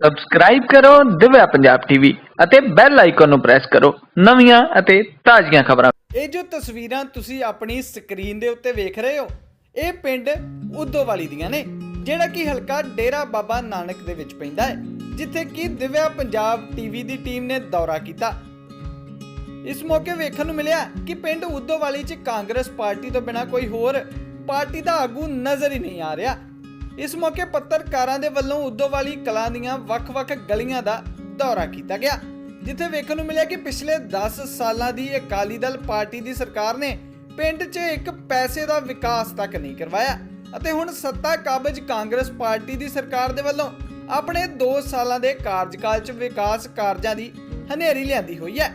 Subscribe ਕਰੋ, Divya Punjab TV ਅਤੇ bell icon ਨੂੰ ਪ੍ਰੈਸ ਕਰੋ। ਨਵੀਆਂ ਅਤੇ ਤਾਜ਼ੀਆਂ ਖਬਰਾਂ। ਇਹ ਜੋ ਤਸਵੀਰਾਂ ਤੁਸੀਂ ਆਪਣੀ ਸਕਰੀਨ ਦੇ ਉੱਤੇ ਵੇਖ ਰਹੇ ਹੋ, ਇਹ ਪਿੰਡ ਉਦੋਵਾਲੀ ਦੀਆਂ ਨੇ, ਜਿਹੜਾ ਕਿ ਹਲਕਾ ਡੇਰਾ ਬਾਬਾ ਨਾਨਕ ਦੇ ਵਿੱਚ ਪੈਂਦਾ ਹੈ, ਜਿੱਥੇ ਕਿ ਦਿਵਿਆ ਪੰਜਾਬ ਟੀਵੀ ਦੀ ਟੀਮ ਨੇ ਦੌਰਾ ਕੀਤਾ। ਇਸ ਮੌਕੇ ਵੇਖਣ ਨੂੰ ਮਿਲਿਆ ਕਿ ਪਿੰਡ ਉਦੋਵਾਲੀ 'ਚ ਕਾਂਗਰਸ ਪਾਰਟੀ ਤੋਂ ਬਿਨਾਂ ਕੋਈ ਹੋਰ ਪਾਰਟੀ ਦਾ ਆਗੂ ਨਜ਼ਰ ਹੀ ਨਹੀਂ ਆ ਰਿਹਾ। ਇਸ ਮੌਕੇ ਪੱਤਰਕਾਰਾਂ ਦੇ ਵੱਲੋਂ ਉਦੋਵਾਲੀ ਕਲਾਂ ਦੀਆਂ ਵੱਖ-ਵੱਖ ਗਲੀਆਂ ਦਾ ਦੌਰਾ ਕੀਤਾ ਗਿਆ, ਜਿੱਥੇ ਵੇਖਣ ਨੂੰ ਮਿਲਿਆ ਕਿ ਪਿਛਲੇ 10 ਸਾਲਾਂ ਦੀ ਅਕਾਲੀ ਦਲ ਪਾਰਟੀ ਦੀ ਸਰਕਾਰ ਨੇ ਪਿੰਡ 'ਚ ਇੱਕ ਪੈਸੇ ਦਾ ਵਿਕਾਸ ਤੱਕ ਨਹੀਂ ਕਰਵਾਇਆ ਅਤੇ ਹੁਣ ਸੱਤਾ ਕਾਬਜ ਕਾਂਗਰਸ ਪਾਰਟੀ ਦੀ ਸਰਕਾਰ ਦੇ ਵੱਲੋਂ ਆਪਣੇ 2 ਸਾਲਾਂ ਦੇ ਕਾਰਜਕਾਲ 'ਚ ਵਿਕਾਸ ਕਾਰਜਾਂ ਦੀ ਹਨੇਰੀ ਲਿਆਂਦੀ ਹੋਈ ਹੈ।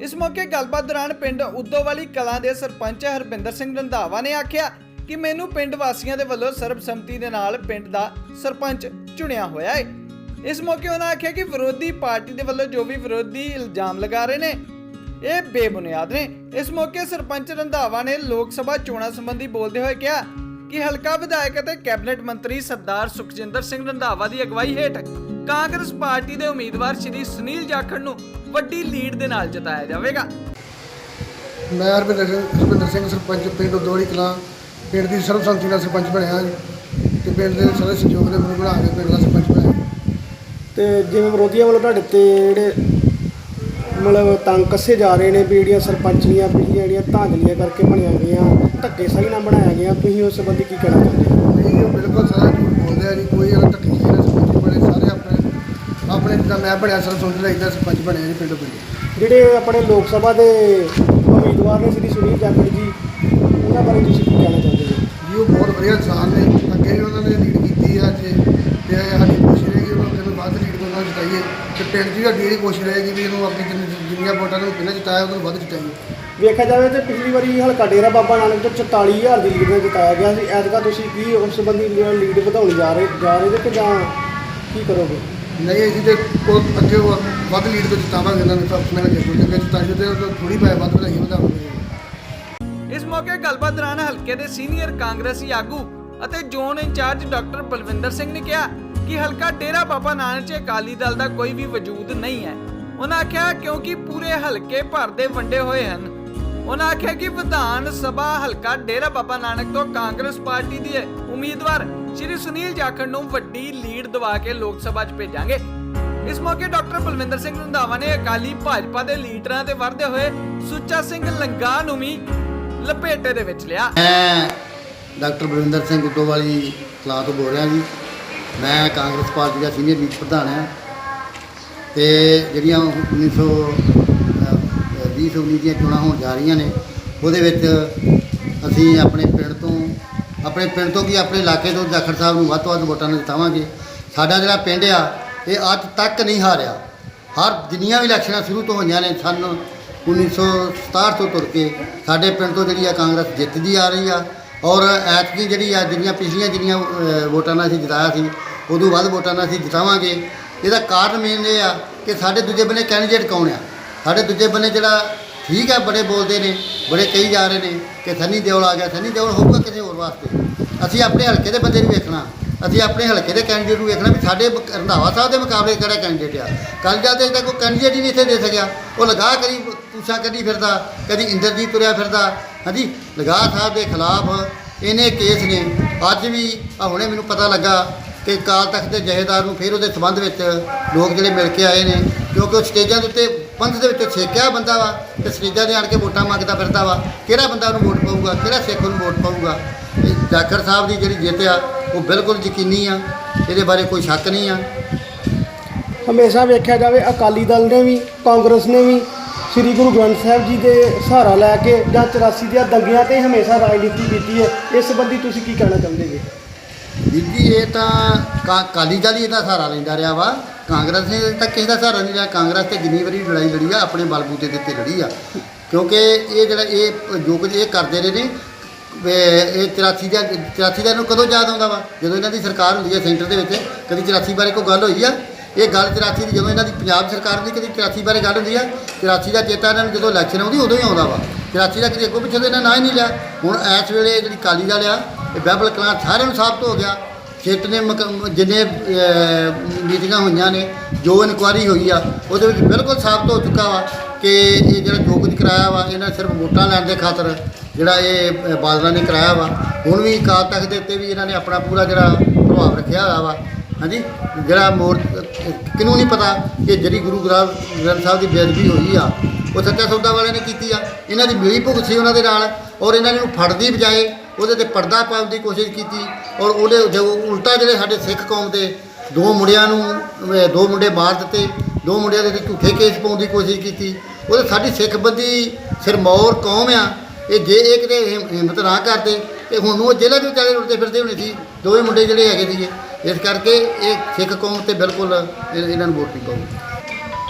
ਇਸ ਮੌਕੇ ਗੱਲਬਾਤ ਦੌਰਾਨ ਪਿੰਡ ਉਦੋਵਾਲੀ ਕਲਾਂ ਦੇ ਸਰਪੰਚ ਹਰਬਿੰਦਰ ਸਿੰਘ ਰੰਧਾਵਾ ਨੇ ਆਖਿਆ ਕਿ ਮੈਨੂੰ ਪਿੰਡ ਵਾਸੀਆਂ ਦੇ ਵੱਲੋਂ ਸਰਬਸੰਮਤੀ ਦੇ ਨਾਲ ਪਿੰਡ ਦਾ ਸਰਪੰਚ ਚੁਣਿਆ ਹੋਇਆ ਹੈ ਇਸ ਮੌਕੇ ਉਹਨਾਂ ਆਖਿਆ ਕਿ ਵਿਰੋਧੀ ਪਾਰਟੀ ਦੇ ਵੱਲੋਂ ਜੋ ਵੀ ਵਿਰੋਧੀ ਇਲਜ਼ਾਮ ਲਗਾ ਰਹੇ ਨੇ, ਇਹ ਬੇਬੁਨਿਆਦ ਨੇ। ਇਸ ਮੌਕੇ ਸਰਪੰਚ ਰੰਧਾਵਾ ਨੇ ਲੋਕ ਸਭਾ ਚੋਣਾਂ ਸੰਬੰਧੀ ਬੋਲਦੇ ਹੋਏ ਕਿਹਾ ਕਿ ਹਲਕਾ ਵਿਧਾਇਕ ਅਤੇ ਕੈਬਨਿਟ ਮੰਤਰੀ ਸਰਦਾਰ ਸੁਖਜਿੰਦਰ ਸਿੰਘ ਰੰਧਾਵਾ ਦੀ ਅਗਵਾਈ ਹੇਠ ਕਾਂਗਰਸ ਪਾਰਟੀ ਦੇ ਉਮੀਦਵਾਰ ਸ਼੍ਰੀ ਸੁਨੀਲ ਜਾਖੜ ਨੂੰ ਵੱਡੀ ਲੀਡ ਦੇ ਨਾਲ ਜਿਤਾਇਆ ਜਾਵੇਗਾ। ਮੈਂ ਹਰਵਿੰਦਰ ਸਿੰਘ ਸਰਪੰਚ, ਪਿੰਡ ਦੋੜੀ ਕਲਾਂ ਪਿੰਡ ਦੀ ਸਰਬਸੰਮਤੀ ਨਾਲ ਸਰਪੰਚ ਬਣਿਆ ਜੀ। ਤੇ ਪਿੰਡ ਦੇ ਸਾਰੇ ਸਹਿਯੋਗ ਦੇ ਮੈਨੂੰ ਬਣਾ ਕੇ ਪਿੰਡ ਦਾ ਸਰਪੰਚ ਬਣਾਇਆ ਤੇ ਜਿਵੇਂ ਵਿਰੋਧੀਆਂ ਵੱਲੋਂ ਤੁਹਾਡੇ ਤੇ ਜਿਹੜੇ ਮਤਲਬ ਤੰਗ ਕੱਸੇ ਜਾ ਰਹੇ ਨੇ ਵੀ ਜਿਹੜੀਆਂ ਸਰਪੰਚੀਆਂ ਪਿਛਲੀਆਂ ਜਿਹੜੀਆਂ ਧਾਂਦਲੀਆਂ ਕਰਕੇ ਬਣੀਆਂ ਗਈਆਂ ਧੱਕੇ ਸਹੀ ਨਾਲ ਬਣਾਇਆ ਗਿਆ ਤੁਸੀਂ ਉਸ ਸੰਬੰਧੀ ਕੀ ਕਹਿਣਾ ਚਾਹੁੰਦੇ ਹੋ? ਨਹੀਂ ਉਹ ਬਿਲਕੁਲ ਸਾਰਾ ਝੂਠ ਬੋਲਦੇ ਆ ਜੀ। ਕੋਈ ਇਹਨਾਂ ਧੱਕੇ ਨਹੀਂ ਸਰਪੰਚ ਬਣੇ ਸਾਰੇ ਆਪਣੇ ਆਪਣੇ ਜਿੱਦਾਂ ਮੈਂ ਬਣਿਆ ਸਰਪੰਚ ਦਾ ਇਦਾਂ ਸਰਪੰਚ ਬਣਿਆ ਜੀ ਪਿੰਡ ਪਿੰਡ। ਜਿਹੜੇ ਆਪਣੇ ਲੋਕ ਸਭਾ ਦੇ ਉਮੀਦਵਾਰ ਨੇ ਸ੍ਰੀ ਸੁਨੀਲ ਜਾਖੜ ਜੀ ਉਹਨਾਂ ਬਾਰੇ ਤੁਸੀਂ ਕੀ ਕਹਿਣਾ ਚਾਹੁੰਦੇ ਹੋ ਜੀ ਉਹ ਬਹੁਤ ਵਧੀਆ ਇਨਸਾਨ ਨੇ ਅੱਗੇ ਵੀ ਉਹਨਾਂ ਨੇ ਲੀਡ ਕੀਤੀ ਆ ਤੇ ਤੇ ਸਾਡੀ ਕੋਸ਼ਿਸ਼ ਰਹੇਗੀ ਉਹਨਾਂ ਨੂੰ ਵੱਧ ਲੀਡ ਨਾਲ ਜਿਤਾਈਏ। ਤੇ ਪਿੰਡ ਦੀ ਸਾਡੀ ਇਹ ਕੋਸ਼ਿਸ਼ ਰਹੇਗੀ ਵੀ ਇਹਨੂੰ ਆਪਣੀ ਜਿੰਨੀ- ਜਿੰਨੀਆਂ ਵੋਟਾਂ ਨੂੰ ਪਹਿਲਾਂ ਜਿਤਾਇਆ ਉਹਨੂੰ ਵੱਧ ਜਿਤਾਈਏ। ਵੇਖਿਆ ਜਾਵੇ ਤੇ ਪਿਛਲੀ ਵਾਰੀ ਹਲਕਾ ਡੇਰਾ ਬਾਬਾ ਨਾਨਕ ਤੋਂ 44000 ਦੀ ਲੀਡ ਨਾਲ ਜਿਤਾਇਆ ਗਿਆ ਸੀ। ਐਤਕਾਂ ਤੁਸੀਂ ਕੀ ਉਸ ਸੰਬੰਧੀ ਲੀਡ ਵਧਾਉਣ ਜਾ ਰਹੇ ਜਾ ਰਹੇ ਜੇ ਕਿ ਜਾਂ ਕੀ ਕਰੋਗੇ? ਨਹੀਂ ਅਸੀਂ ਤੇ ਉਹ ਅੱਗੇ ਉਹ ਵੱਧ ਲੀਡ ਤੋਂ ਜਿਤਾਵਾਂਗੇ ਇਹਨਾਂ ਨੂੰ ਤਾਂ ਆਪਣੇ ਨਾਲ ਜਿੱਤੂ ਜੇ ਜਿਤਾਈਏ ਤੇ ਥੋੜੀ ਪੈ ਵੱਧ ਵਧਾਈਏ ਵਧਾਵਾਂਗੇ। ਮੌਕੇ ਗੱਲਬਾਤ ਦੌਰਾਨ ਹਲਕੇ ਦੇ ਸੀਨੀਅਰ ਕਾਂਗਰਸੀ ਆਗੂ ਅਤੇ zone incharge doctor Balwinder Singh ਨੇ ਕਿਹਾ ਕਿ ਹਲਕਾ ਡੇਰਾ ਬਾਬਾ ਨਾਨਕ 'ਚ ਅਕਾਲੀ ਦਲ ਦਾ ਕੋਈ ਵੀ ਵਜੂਦ ਨਹੀਂ ਹੈ। ਉਹਨਾਂ ਆਖਿਆ ਕਿਉਂਕਿ ਪੂਰੇ ਹਲਕੇ ਭਰ ਦੇ ਵੰਡੇ ਹੋਏ ਹਨ। ਉਹਨਾਂ ਆਖਿਆ ਕਿ ਵਿਧਾਨ ਸਭਾ ਹਲਕਾ ਡੇਰਾ ਬਾਬਾ ਨਾਨਕ ਤੋਂ ਕਾਂਗਰਸ ਪਾਰਟੀ ਦੇ ਉਮੀਦਵਾਰ ਸ਼੍ਰੀ ਸੁਨੀਲ ਜਾਖੜ ਨੂੰ ਵੱਡੀ ਲੀਡ ਦਵਾ ਕੇ ਲੋਕ ਸਭਾ 'ਚ ਭੇਜਾਂਗੇ। ਇਸ ਮੌਕੇ ਡਾਕਟਰ ਬਲਵਿੰਦਰ ਸਿੰਘ ਰੰਧਾਵਾ ਨੇ ਅਕਾਲੀ ਭਾਜਪਾ ਦੇ ਲੀਡਰਾਂ ਤੇ ਵਰਦੇ ਹੋਏ ਸੁੱਚਾ ਸਿੰਘ ਲੰਗਾ ਨੂੰ ਵੀ ਲਪੇਟੇ ਦੇ ਵਿੱਚ ਲਿਆ। ਮੈਂ ਡਾਕਟਰ ਬਲਵਿੰਦਰ ਸਿੰਘ ਗੁੱਡੋਵਾਲੀ ਕਲਾਂ ਤੋਂ ਬੋਲ ਰਿਹਾ ਜੀ। ਮੈਂ ਕਾਂਗਰਸ ਪਾਰਟੀ ਦਾ ਸੀਨੀਅਰ ਮੀਤ ਪ੍ਰਧਾਨ ਹਾਂ। ਤੇ ਜਿਹੜੀਆਂ 1900 2019 ਦੀਆਂ ਚੋਣਾਂ ਹੋਣ ਜਾ ਰਹੀਆਂ ਨੇ, ਉਹਦੇ ਵਿੱਚ ਅਸੀਂ ਆਪਣੇ ਪਿੰਡ ਤੋਂ, ਆਪਣੇ ਪਿੰਡ ਤੋਂ ਕੀ ਆਪਣੇ ਇਲਾਕੇ ਤੋਂ ਜਾਖੜ ਸਾਹਿਬ ਨੂੰ ਵੱਧ ਤੋਂ ਵੱਧ ਵੋਟਾਂ ਜਿਤਾਵਾਂਗੇ ਸਾਡਾ ਜਿਹੜਾ ਪਿੰਡ ਆ, ਇਹ ਅੱਜ ਤੱਕ ਨਹੀਂ ਹਾਰਿਆ। ਹਰ ਜਿੰਨੀਆਂ ਵੀ ਇਲੈਕਸ਼ਨਾਂ ਸ਼ੁਰੂ ਤੋਂ ਹੋਈਆਂ ਨੇ, ਸਾਨੂੰ 1967 ਤੋਂ ਤੁਰ ਕੇ ਸਾਡੇ ਪਿੰਡ ਤੋਂ ਜਿਹੜੀ ਆ ਕਾਂਗਰਸ ਜਿੱਤਦੀ ਆ ਰਹੀ ਆ। ਔਰ ਐਤਕੀ ਜਿਹੜੀ ਆ ਜਿਹੜੀਆਂ ਪਿਛਲੀਆਂ ਜਿਹੜੀਆਂ ਵੋਟਾਂ ਨਾਲ ਅਸੀਂ ਜਿਤਾਇਆ ਸੀ ਉਦੋਂ ਵੱਧ ਵੋਟਾਂ ਨਾਲ ਅਸੀਂ ਜਿਤਾਵਾਂਗੇ। ਇਹਦਾ ਕਾਰਨ ਮੇਨ ਇਹ ਆ ਕਿ ਸਾਡੇ ਦੂਜੇ ਬੰਨੇ ਕੈਂਡੀਡੇਟ ਕੌਣ ਆ? ਸਾਡੇ ਦੂਜੇ ਬੰਨੇ ਜਿਹੜਾ ਠੀਕ ਹੈ ਬੜੇ ਬੋਲਦੇ ਨੇ, ਬੜੇ ਕਹੀ ਜਾ ਰਹੇ ਨੇ ਕਿ ਸਨੀ ਦਿਓਲ ਆ ਗਿਆ। ਸਨੀ ਦਿਓਲ ਹੋਊਗਾ ਕਿਸੇ ਹੋਰ ਵਾਸਤੇ। ਅਸੀਂ ਆਪਣੇ ਹਲਕੇ ਦੇ ਬੰਦੇ ਨੂੰ ਵੇਖਣਾ। ਅਸੀਂ ਆਪਣੇ ਹਲਕੇ ਦੇ ਕੈਂਡੀਡੇਟ ਨੂੰ ਵੇਖਣਾ ਵੀ ਸਾਡੇ ਰੰਧਾਵਾ ਸਾਹਿਬ ਦੇ ਮੁਕਾਬਲੇ ਕਿਹੜਾ ਕੈਂਡੀਡੇਟ ਆ। ਕੱਲ ਜਦ ਤੱਕ ਕੋਈ ਕੈਂਡੀਡੇਟ ਹੀ ਨਹੀਂ ਇੱਥੇ ਦੇ ਸਕਿਆ, ਉਹ ਲਗਾ ਕਰੀ ਪੂਛਾ ਕਦੀ ਫਿਰਦਾ, ਕਦੀ ਇੰਦਰਜੀਤ ਤੁਰਿਆ ਫਿਰਦਾ। ਹਾਂਜੀ, ਲਗਾ ਸਾਹਿਬ ਦੇ ਖਿਲਾਫ ਇਹਨੇ ਕੇਸ ਨੇ। ਅੱਜ ਵੀ ਆ ਹੁਣੇ ਮੈਨੂੰ ਪਤਾ ਲੱਗਾ ਕਿ ਕਾਲ ਤਖਤ ਦੇ ਜਹੇਦਾਰ ਨੂੰ ਫਿਰ ਉਹਦੇ ਸਬੰਧ ਵਿੱਚ ਲੋਕ ਜਿਹੜੇ ਮਿਲ ਕੇ ਆਏ ਨੇ, ਕਿਉਂਕਿ ਉਹ ਸਟੇਜਾਂ ਦੇ ਉੱਤੇ ਪੰਥ ਦੇ ਵਿੱਚ ਛੇਕਿਆ ਬੰਦਾ ਵਾ ਤੇ ਸਟੇਜਾਂ ਦੇ ਆਣ ਕੇ ਵੋਟਾਂ ਮੰਗਦਾ ਫਿਰਦਾ ਵਾ। ਕਿਹੜਾ ਬੰਦਾ ਉਹਨੂੰ ਵੋਟ ਪਾਊਗਾ? ਕਿਹੜਾ ਸਿੱਖ ਉਹਨੂੰ ਵੋਟ ਪਾਊਗਾ? ਇਹ ਜਾਖੜ ਸਾਹਿਬ ਦੀ ਜਿਹੜੀ ਜਿੱਤ ਆ, ਉਹ ਬਿਲਕੁਲ ਯਕੀਨੀ ਆ, ਇਹਦੇ ਬਾਰੇ ਕੋਈ ਸ਼ੱਕ ਨਹੀਂ ਆ। ਹਮੇਸ਼ਾ ਵੇਖਿਆ ਜਾਵੇ ਅਕਾਲੀ ਦਲ ਨੇ ਵੀ, ਕਾਂਗਰਸ ਨੇ ਵੀ ਸ੍ਰੀ ਗੁਰੂ ਗ੍ਰੰਥ ਸਾਹਿਬ ਜੀ ਦੇ ਸਹਾਰਾ ਲੈ ਕੇ ਜਾਂ 84 ਦੀਆਂ ਦੰਗਿਆਂ ਤੇ ਹਮੇਸ਼ਾ ਰਾਜਨੀਤੀ ਕੀਤੀ ਹੈ, ਇਸ ਸੰਬੰਧੀ ਤੁਸੀਂ ਕੀ ਕਹਿਣਾ ਚਾਹੁੰਦੇ ਜੀ? ਵੀਰ ਜੀ, ਇਹ ਤਾਂ ਕਾਲੀ ਅਕਾਲੀ ਦਲ ਹੀ ਇਹਦਾ ਸਹਾਰਾ ਲੈਂਦਾ ਰਿਹਾ ਵਾ। ਕਾਂਗਰਸ ਨੇ ਤਾਂ ਕਿਸੇ ਦਾ ਸਹਾਰਾ ਨਹੀਂ ਲਿਆ। ਕਾਂਗਰਸ ਤੇ ਜਿੰਨੀ ਵਾਰੀ ਲੜਾਈ ਲੜੀ ਆ, ਆਪਣੇ ਬਲਬੂਤੇ ਦੇ ਉੱਤੇ ਲੜੀ ਆ। ਕਿਉਂਕਿ ਇਹ ਜਿਹੜਾ ਇਹ ਜੋ ਕੁਝ ਇਹ ਕਰਦੇ ਰਹੇ ਨੇ ਇਹ 84 ਦਾ 84 ਦਾ ਇਹਨੂੰ ਕਦੋਂ ਯਾਦ ਆਉਂਦਾ ਵਾ? ਜਦੋਂ ਇਹਨਾਂ ਦੀ ਸਰਕਾਰ ਹੁੰਦੀ ਹੈ ਸੈਂਟਰ ਦੇ ਵਿੱਚ, ਕਦੀ 84 ਬਾਰੇ ਕੋਈ ਗੱਲ ਹੋਈ ਆ? ਇਹ ਗੱਲ 84 ਦੀ ਜਦੋਂ ਇਹਨਾਂ ਦੀ ਪੰਜਾਬ ਸਰਕਾਰ ਦੀ ਕਦੀ 84 ਬਾਰੇ ਗੱਲ ਹੁੰਦੀ ਆ 84 ਦਾ ਚੇਤਾ ਇਹਨਾਂ ਨੂੰ ਜਦੋਂ ਇਲੈਕਸ਼ਨ ਆਉਂਦੀ, ਉਦੋਂ ਹੀ ਆਉਂਦਾ ਵਾ। 84 ਦਾ ਕਦੀ ਅੱਗੋਂ ਪਿੱਛੇ ਤਾਂ ਇਹਨਾਂ ਨਾਂ ਹੀ ਨਹੀਂ ਲਿਆ। ਹੁਣ ਇਸ ਵੇਲੇ ਜਿਹੜੀ ਕਾਲੀ ਦਲ ਆ, ਇਹ ਬਹਿਬਲ ਕਲਾਂ ਸਾਰਿਆਂ ਨੂੰ ਸਾਬਤ ਹੋ ਗਿਆ। ਸਿੱਟ ਨੇ ਜਿੰਨੇ ਮੀਟਿੰਗਾਂ ਹੋਈਆਂ ਨੇ, ਜੋ ਇਨਕੁਆਰੀ ਹੋਈ ਆ, ਉਹਦੇ ਵਿੱਚ ਬਿਲਕੁਲ ਸਾਬਤ ਹੋ ਚੁੱਕਾ ਵਾ ਕਿ ਇਹ ਜਿਹੜਾ ਜੋ ਕੁਝ ਕਰਾਇਆ ਵਾ, ਇਹਨਾਂ ਸਿਰਫ ਵੋਟਾਂ ਲੈਣ ਦੇ ਖਾਤਰ ਜਿਹੜਾ ਇਹ ਬਾਦਲਾਂ ਨੇ ਕਰਾਇਆ ਵਾ। ਹੁਣ ਵੀ ਅਕਾਲ ਤਖਤ ਦੇ ਉੱਤੇ ਵੀ ਇਹਨਾਂ ਨੇ ਆਪਣਾ ਪੂਰਾ ਜਿਹੜਾ ਪ੍ਰਭਾਵ ਰੱਖਿਆ ਹੋਇਆ ਵਾ। ਹਾਂਜੀ? ਜਿਹੜਾ ਮੋਰ ਕਿਨੂੰ ਨਹੀਂ ਪਤਾ ਕਿ ਜਿਹੜੀ ਗੁਰੂ ਗ੍ਰੰਥ ਗ੍ਰੰਥ ਸਾਹਿਬ ਦੀ ਬੇਅਦਬੀ ਹੋਈ ਆ, ਉਹ ਸੱਚਾ ਸੌਦਾ ਵਾਲਿਆਂ ਨੇ ਕੀਤੀ ਆ। ਇਹਨਾਂ ਦੀ ਮਿਲੀ ਭੁਗਤ ਸੀ ਉਹਨਾਂ ਦੇ ਨਾਲ ਔਰ ਇਹਨਾਂ ਨੂੰ ਫੜਦੀ ਬਜਾਏ ਉਹਦੇ ਤੇ ਪਰਦਾ ਪਾਉਣ ਦੀ ਕੋਸ਼ਿਸ਼ ਕੀਤੀ ਔਰ ਉਹਦੇ ਜੋ ਉਲਟਾ ਜਿਹੜੇ ਸਾਡੇ ਸਿੱਖ ਕੌਮ ਦੇ ਦੋ ਮੁੰਡਿਆਂ ਨੂੰ ਦੋ ਮੁੰਡੇ ਮਾਰ ਦਿੱਤੇ, ਦੋ ਮੁੰਡਿਆਂ ਦੇ ਝੂਠੇ ਕੇਸ ਪਾਉਣ ਦੀ ਕੋਸ਼ਿਸ਼ ਕੀਤੀ। ਉਹਦੇ ਸਾਡੀ ਸਿੱਖ ਬੰਦੀ ਸਿਰਮੌਰ ਕੌਮ ਆ, ਇਹ ਜੇ ਇਹ ਕਿਤੇ ਹਿੰਮਤ ਨਾ ਕਰਦੇ, ਤੇ ਹੁਣ ਉਹ ਜੇਲ੍ਹਾਂ ਦੇ ਵਿਚਾਰੇ ਰੁਲਦੇ ਫਿਰਦੇ ਹੋਣੇ ਸੀ, ਦੋਵੇਂ ਮੁੰਡੇ ਜਿਹੜੇ ਹੈਗੇ ਸੀਗੇ। ਇਸ ਕਰਕੇ ਇਹ ਸਿੱਖ ਕੌਮ ਤੇ ਬਿਲਕੁਲ ਇਹ- ਇਹਨਾਂ ਨੂੰ ਵੋਟ ਨਹੀਂ ਪਾਉਗੀ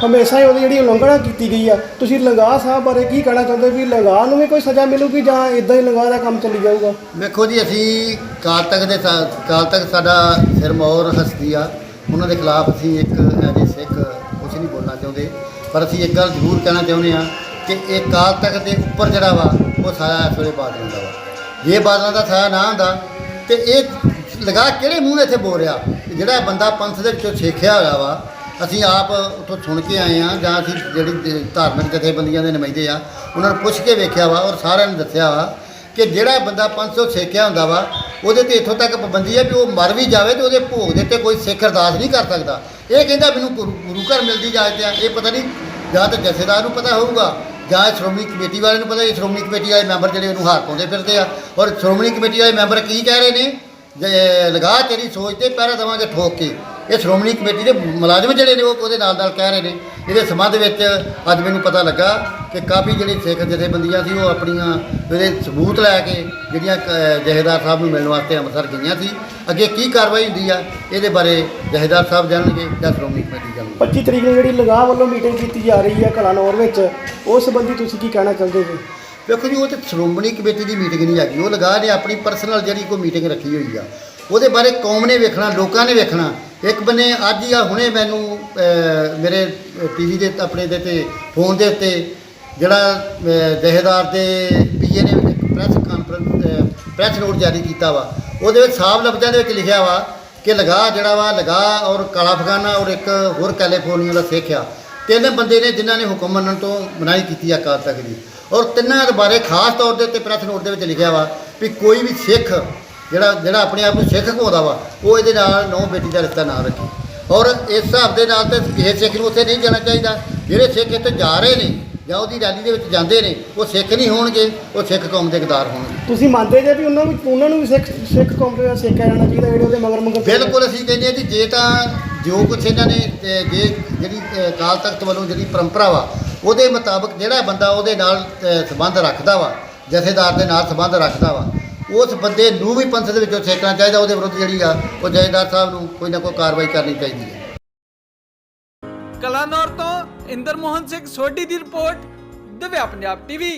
ਹਮੇਸ਼ਾ ਹੀ ਉਹਦੀ ਜਿਹੜੀ ਉਲੰਘਣਾ ਕੀਤੀ ਗਈ ਆ। ਤੁਸੀਂ ਲੰਗਾ ਸਾਹਿਬ ਬਾਰੇ ਕੀ ਕਹਿਣਾ ਚਾਹੁੰਦੇ ਵੀ ਲੰਗਾ ਨੂੰ ਵੀ ਕੋਈ ਸਜ਼ਾ ਮਿਲੂਗੀ ਜਾਂ ਇਦਾਂ ਹੀ ਲੰਗਾ ਦਾ ਕੰਮ ਚੱਲੀ ਜਾਊਗਾ? ਵੇਖੋ ਜੀ ਅਸੀਂ ਕਾਲ ਤੱਕ ਦੇ ਸਾ- ਕਾਲ ਤੱਕ ਸਾਡਾ ਸਿਰਮੌਰ ਹਸਤੀ ਆ। ਉਹਨਾਂ ਦੇ ਖਿਲਾਫ ਅਸੀਂ ਇੱਕ ਐਜੇ ਸਿੱਖ ਕੁਝ ਨਹੀਂ ਬੋਲਣਾ ਚਾਹੁੰਦੇ। ਪਰ ਅਸੀਂ ਇੱਕ ਗੱਲ ਜ਼ਰੂਰ ਕਹਿਣਾ ਚਾਹੁੰਦੇ ਆ ਕਿ ਇਹ ਕਾਲ ਤੱਕ ਦੇ ਉੱਪਰ ਜਿਹੜਾ ਵਾ ਉਹ ਸਾਇਆ ਇਸ ਵੇਲੇ ਬਾਦਲਾਂ ਦਾ ਵਾ। ਜੇ ਬਾਦਲਾਂ ਦਾ ਸਾਇਆ ਨਾ ਹੁੰਦਾ ਤੇ ਇਹ ਲਗਾ ਕਿਹੜੇ ਮੂੰਹ ਨੇ ਇੱਥੇ ਬੋਲ ਰਿਹਾ? ਜਿਹੜਾ ਬੰਦਾ ਪੰਥ ਦੇ ਵਿੱਚੋਂ ਸਿੱਖਿਆ ਹੋਇਆ ਵਾ, ਅਸੀਂ ਆਪ ਉੱਥੋਂ ਸੁਣ ਕੇ ਆਏ ਆ ਜਾਂ ਅਸੀਂ ਜਿਹੜੀ ਧਾਰਮਿਕ ਜਥੇਬੰਦੀਆਂ ਦੇ ਨੁਮਾਇੰਦੇ ਆ, ਉਹਨਾਂ ਨੂੰ ਪੁੱਛ ਕੇ ਵੇਖਿਆ ਵਾ ਔਰ ਸਾਰਿਆਂ ਨੇ ਦੱਸਿਆ ਵਾ ਕਿ ਜਿਹੜਾ ਬੰਦਾ 500 ਸਿੱਖਿਆ ਹੁੰਦਾ ਵਾ, ਉਹਦੇ ਤੇ ਇੱਥੋਂ ਤੱਕ ਪਾਬੰਦੀ ਹੈ ਵੀ ਉਹ ਮਰ ਵੀ ਜਾਵੇ ਤੇ ਉਹਦੇ ਭੋਗ ਦੇ ਉੱਤੇ ਕੋਈ ਸਿੱਖ ਅਰਦਾਸ ਨਹੀਂ ਕਰ ਸਕਦਾ। ਇਹ ਕਹਿੰਦਾ ਮੈਨੂੰ ਗੁਰੂ ਗੁਰੂ ਘਰ ਮਿਲਦੀ ਇਜਾਜ਼ਤ ਆ, ਇਹ ਪਤਾ ਨਹੀਂ ਜਾਂ ਤਾਂ ਜਥੇਦਾਰ ਨੂੰ ਪਤਾ ਹੋਊਗਾ ਜਾਂ ਸ਼੍ਰੋਮਣੀ ਕਮੇਟੀ ਵਾਲਿਆਂ ਨੂੰ ਪਤਾ, ਇਹ ਸ਼੍ਰੋਮਣੀ ਕਮੇਟੀ ਵਾਲੇ ਮੈਂਬਰ ਜਿਹੜੇ ਉਹਨੂੰ ਹਾਰ ਪਾਉਂਦੇ ਫਿਰਦੇ ਆ। ਔਰ ਸ਼੍ਰੋਮਣੀ ਕਮੇਟੀ ਵਾਲੇ ਮੈਂਬਰ ਕੀ ਕਹਿ ਰਹੇ ਨੇ? ਜੇ ਲਗਾ ਤੇਰੀ ਸੋਚ ਤੇ ਪਹਿਰਾ ਦੇਵਾਂਗੇ ਠੋਕ ਕੇ। ਇਹ ਸ਼੍ਰੋਮਣੀ ਕਮੇਟੀ ਦੇ ਮੁਲਾਜ਼ਮ ਜਿਹੜੇ ਨੇ ਉਹ ਉਹਦੇ ਨਾਲ ਨਾਲ ਕਹਿ ਰਹੇ ਨੇ। ਇਹਦੇ ਸੰਬੰਧ ਵਿੱਚ ਅੱਜ ਮੈਨੂੰ ਪਤਾ ਲੱਗਾ ਕਿ ਕਾਫੀ ਜਿਹੜੀ ਸਿੱਖ ਜਥੇਬੰਦੀਆਂ ਸੀ ਉਹ ਆਪਣੀਆਂ ਇਹਦੇ ਸਬੂਤ ਲੈ ਕੇ ਜਿਹੜੀਆਂ ਕ- ਜਥੇਦਾਰ ਸਾਹਿਬ ਨੂੰ ਮਿਲਣ ਵਾਸਤੇ ਅੰਮ੍ਰਿਤਸਰ ਗਈਆਂ ਸੀ। ਅੱਗੇ ਕੀ ਕਾਰਵਾਈ ਹੁੰਦੀ ਆ, ਇਹਦੇ ਬਾਰੇ ਜਥੇਦਾਰ ਸਾਹਿਬ ਜਾਣਨਗੇ ਜਾਂ ਸ਼੍ਰੋਮਣੀ ਕਮੇਟੀ ਜਾਣਗੇ 25 ਤਰੀਕ ਨੂੰ ਜਿਹੜੀ ਲਗਾਹ ਵੱਲੋਂ ਮੀਟਿੰਗ ਕੀਤੀ ਜਾ ਰਹੀ ਹੈ ਕਲਾਨੌਰ ਵਿੱਚ, ਉਸ ਸੰਬੰਧੀ ਤੁਸੀਂ ਕੀ ਕਹਿਣਾ ਚਾਹੁੰਦੇ ਜੀ ਦੇਖੋ ਜੀ ਉਹ ਤੇ ਸ਼੍ਰੋਮਣੀ ਕਮੇਟੀ ਦੀ ਮੀਟਿੰਗ ਨਹੀਂ ਹੈਗੀ। ਉਹ ਲਗਾ ਨੇ ਆਪਣੀ ਪਰਸਨਲ ਜਿਹੜੀ ਕੋਈ ਮੀਟਿੰਗ ਰੱਖੀ ਹੋਈ ਆ। ਉਹਦੇ ਬਾਰੇ ਕੌਮ ਨੇ ਵੇਖਣਾ ਲੋਕਾਂ ਨੇ ਵੇਖਣਾ। ਇੱਕ ਬੰਨੇ ਅੱਜ ਹੀ ਆ ਹੁਣੇ ਮੈਨੂੰ ਅਹ, ਮੇਰੇ ਟੀਵੀ ਦੇ ਆਪਣੇ ਦੇ ਤੇ ਫੋਨ ਦੇ ਉੱਤੇ ਜਿਹੜਾ ਅਹ, ਦੇ ਪੀਏ ਨੇ ਇੱਕ ਪ੍ਰੈਸ ਕਾਨਫਰੰਸ ਪ੍ਰੈਸ ਨੋਟ ਜਾਰੀ ਕੀਤਾ ਵਾ। ਉਹਦੇ ਵਿੱਚ ਸਾਫ਼ ਲਫ਼ਜ਼ਾਂ ਦੇ ਵਿੱਚ ਲਿਖਿਆ ਵਾ ਕਿ ਲਗਾ ਜਿਹੜਾ ਵਾ ਲਗਾ ਔਰ ਕਾਲਾ ਫਗਾਨਾ ਔਰ ਇੱਕ ਹੋਰ ਕੈਲੀਫੋਰਨੀਆ ਦਾ ਸਿੱਖ ਆ। ਤਿੰਨ ਬੰਦੇ ਨੇ ਜਿਨ੍ਹਾਂ ਨੇ ਹੁਕਮ ਮੰਨਣ ਤੋਂ ਮਨਾਹੀ ਕੀਤੀ ਆ ਅਕਾਲ ਤਖਤ ਦੀ। ਔਰ ਤਿੰਨਾਂ ਦੇ ਬਾਰੇ ਖਾਸ ਤੌਰ ਦੇ ਉੱਤੇ ਪ੍ਰੈਸ ਨੋਟ ਦੇ ਵਿੱਚ ਲਿਖਿਆ ਵਾ ਵੀ ਕੋਈ ਵੀ ਸਿੱਖ ਜਿਹੜਾ ਜਿਹੜਾ ਆਪਣੇ ਆਪ ਨੂੰ ਸਿੱਖ ਕਹਾਉਂਦਾ ਵਾ, ਉਹ ਇਹਦੇ ਨਾਲ ਨੌ ਬੇਟੀ ਦਾ ਰਿਸ਼ਤਾ ਨਾ ਰੱਖੇ। ਔਰ ਇਸ ਹਿਸਾਬ ਦੇ ਨਾਲ ਤੇ ਕਿਸੇ ਸਿੱਖ ਨੂੰ ਉੱਥੇ ਨਹੀਂ ਜਾਣਾ ਚਾਹੀਦਾ। ਜਿਹੜੇ ਸਿੱਖ ਇੱਥੇ ਜਾ ਰਹੇ ਨੇ ਜਾਂ ਉਹਦੀ ਰੈਲੀ ਦੇ ਵਿੱਚ ਜਾਂਦੇ ਨੇ ਉਹ ਸਿੱਖ ਨਹੀਂ ਹੋਣਗੇ ਉਹ ਸਿੱਖ ਕੌਮ ਦੇ ਗਦਾਰ ਹੋਣਗੇ। ਤੁਸੀਂ ਮੰਨਦੇ ਜੇ ਵੀ ਉਹਨਾਂ ਨੂੰ ਉਹਨਾਂ ਨੂੰ ਵੀ ਸਿੱਖ ਸਿੱਖ ਕੌਮ ਦੇ ਸਿੱਖਿਆ ਜਾਣਾ ਚਾਹੀਦਾ ਜਿਹੜੇ ਉਹਦੇ ਮਗਰ ਮਗਰ ਬਿਲਕੁਲ ਅਸੀਂ ਕਹਿੰਦੇ ਹਾਂ ਜੀ ਜੇ ਤਾਂ ਜੋ ਕੁਛ ਇਹਨਾਂ ਨੇ ਤੇ ਜੇ ਜਿਹੜੀ ਅ, ਅਕਾਲ ਤਖਤ ਵੱਲੋਂ ਜਿਹੜੀ ਪਰੰਪਰਾ ਵਾ ਉਹਦੇ ਮੁਤਾਬਕ ਜਿਹੜਾ ਬੰਦਾ ਉਹਦੇ ਨਾਲ ਅ, ਸੰਬੰਧ ਰੱਖਦਾ ਵਾ ਜਥੇਦਾਰ ਦੇ ਨਾਲ ਸੰਬੰਧ ਰੱਖਦਾ ਵਾ ਉਸ ਬੰਦੇ ਨੂੰ ਵੀ ਪੰਥ ਦੇ ਵਿੱਚੋਂ ਛੇਕਣਾ ਚਾਹੀਦਾ ਉਹਦੇ ਵਿਰੁੱਧ ਜਿਹੜੀ ਆ ਉਹ ਜਥੇਦਾਰ ਸਾਹਿਬ ਨੂੰ ਕੋਈ ਨਾ ਕੋਈ ਕਾਰਵਾਈ ਕਰਨੀ ਚਾਹੀਦੀ ਹੈ। ਕਲਾਨੌਰ ਤੋਂ ਇੰਦਰ ਮੋਹਨ ਸਿੰਘ ਸੋਢੀ ਦੀ ਰਿਪੋਰਟ ਦਿਵਿਆ ਪੰਜਾਬ ਟੀਵੀ।